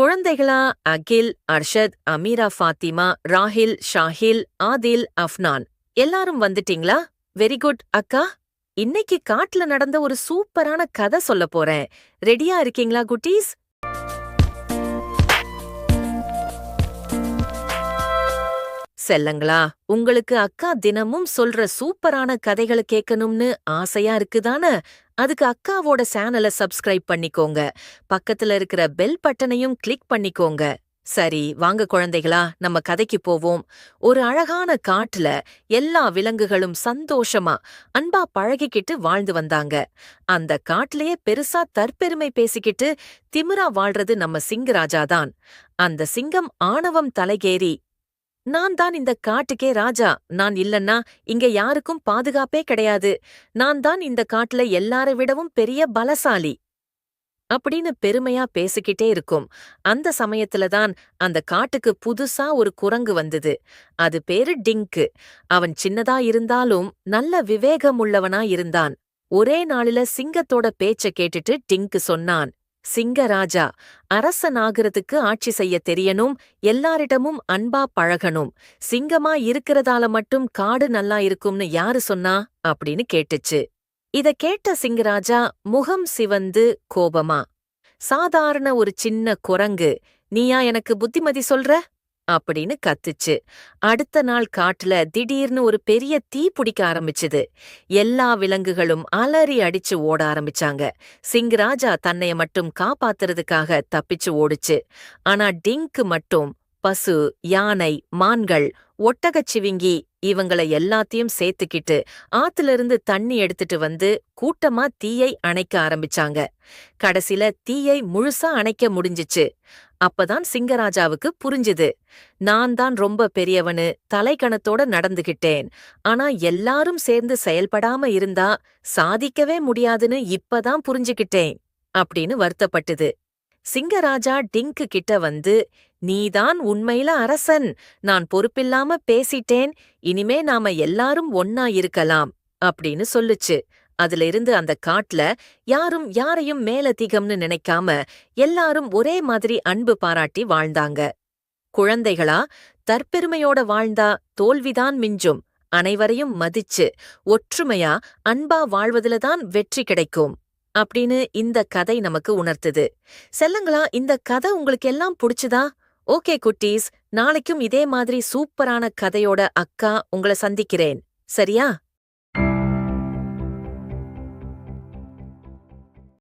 குழந்தைகளா அகில் அர்ஷத் அமீரா ஃபாத்திமா ராஹில் ஷாஹில் ஆதில் அஃப்னான். எல்லாரும் வந்துட்டீங்களா? வெரி குட் அக்கா. இன்னைக்கு காட்டுல நடந்த ஒரு சூப்பரான கதை சொல்ல போறேன். ரெடியா இருக்கீங்களா குட்டீஸ்? செல்லங்களா உங்களுக்கு அக்கா தினமும் சொல்ற சூப்பரான கதைகளை கேட்கணும்னு ஆசையா இருக்குதானே? அதுக்கு அக்காவோட சேனலை சப்ஸ்கிரைப் பண்ணிக்கோங்க. பக்கத்துல இருக்கிற பெல் பட்டனையும் கிளிக் பண்ணிக்கோங்க. சரி வாங்க குழந்தைகளா நம்ம கதைக்கு போவோம். ஒரு அழகான காட்டுல எல்லா விலங்குகளும் சந்தோஷமா அன்பா பழகிக்கிட்டு வாழ்ந்து வந்தாங்க. அந்த காட்டிலேயே பெருசா தற்பெருமை பேசிக்கிட்டு திமிரா வாழ்றது நம்ம சிங்கராஜா தான். அந்த சிங்கம் ஆணவம் தலைகேறி நான் தான் இந்த காட்டுக்கே ராஜா. நான் இல்லன்னா இங்க யாருக்கும் பாதுகாப்பே கிடையாது. நான் தான் இந்த காட்டுல எல்லாரை விடவும் பெரிய பலசாலி. அப்படின்னு பெருமையா பேசிக்கிட்டே இருக்கும். அந்த சமயத்துல தான் அந்த காட்டுக்கு புதுசா ஒரு குரங்கு வந்தது. அது பேரு டிங்கு. அவன் சின்னதா இருந்தாலும் நல்ல விவேகம் உள்ளவனா இருந்தான். ஒரே நாளில சிங்கத்தோட பேச்ச கேட்டுட்டு டிங்கு சொன்னான். சிங்கராஜா அரசனாகிறதுக்கு ஆட்சி செய்ய தெரியணும் எல்லாரிடமும் அன்பா பழகணும். சிங்கமா இருக்கிறதால மட்டும் காடு நல்லா இருக்கும்னு யாரு சொன்னா? அப்படின்னு கேட்டுச்சு. இத கேட்ட சிங்கராஜா முகம் சிவந்து கோபமா? சாதாரண ஒரு சின்ன குரங்கு. நீயா எனக்கு புத்திமதி சொல்ற? அப்படின்னு கத்துச்சு. அடுத்த நாள் காட்டுல திடீர்னு ஒரு பெரிய தீ பிடிக்க ஆரம்பிச்சுது. எல்லா விலங்குகளும் அலறி அடிச்சு ஓட ஆரம்பிச்சாங்க. சிங்கராஜா தன்னைய மட்டும் காப்பாத்துறதுக்காக தப்பிச்சு ஓடுச்சு. ஆனா டிங்க் மட்டும் பசு யானை மான்கள் ஒட்டகச்சிவிங்கி இவங்கள எல்லாத்தையும் சேர்த்துக்கிட்டு ஆத்துல தண்ணி எடுத்துட்டு வந்து கூட்டமா தீயை அணைக்க ஆரம்பிச்சாங்க. கடைசில தீயை முழுசா அணைக்க முடிஞ்சிச்சு. அப்பதான் சிங்கராஜாவுக்கு புரிஞ்சுது. நான் தான் ரொம்ப பெரியவனு தலைக்கணத்தோட நடந்துகிட்டேன். ஆனா எல்லாரும் சேர்ந்து செயல்படாம இருந்தா சாதிக்கவே முடியாதுன்னு இப்பதான் புரிஞ்சுகிட்டேன் அப்படின்னு வருத்தப்பட்டது. சிங்கராஜா டிங்கு கிட்ட வந்து நீதான் உண்மையில அரசன். நான் பொறுப்பில்லாம பேசிட்டேன். இனிமே நாம எல்லாரும் ஒன்னா இருக்கலாம் அப்படின்னு சொல்லுச்சு. அதுல இருந்து அந்த காட்டுல யாரும் யாரையும் மேலதிகம்னு நினைக்காம எல்லாரும் ஒரே மாதிரி அன்பு பாராட்டி வாழ்ந்தாங்க. குழந்தைகளா தற்பெருமையோட வாழ்ந்தா தோல்விதான் மிஞ்சும். அனைவரையும் மதிச்சு ஒற்றுமையா அன்பா வாழ்வதுலதான் வெற்றி கிடைக்கும் அப்படின்னு இந்த கதை நமக்கு உணர்த்துது. செல்லங்களா இந்த கதை உங்களுக்கு எல்லாம் புடிச்சுதா? ஓகே குட்டீஸ் நாளைக்கும் இதே மாதிரி சூப்பரான கதையோட அக்கா உங்களை சந்திக்கிறேன். சரியா?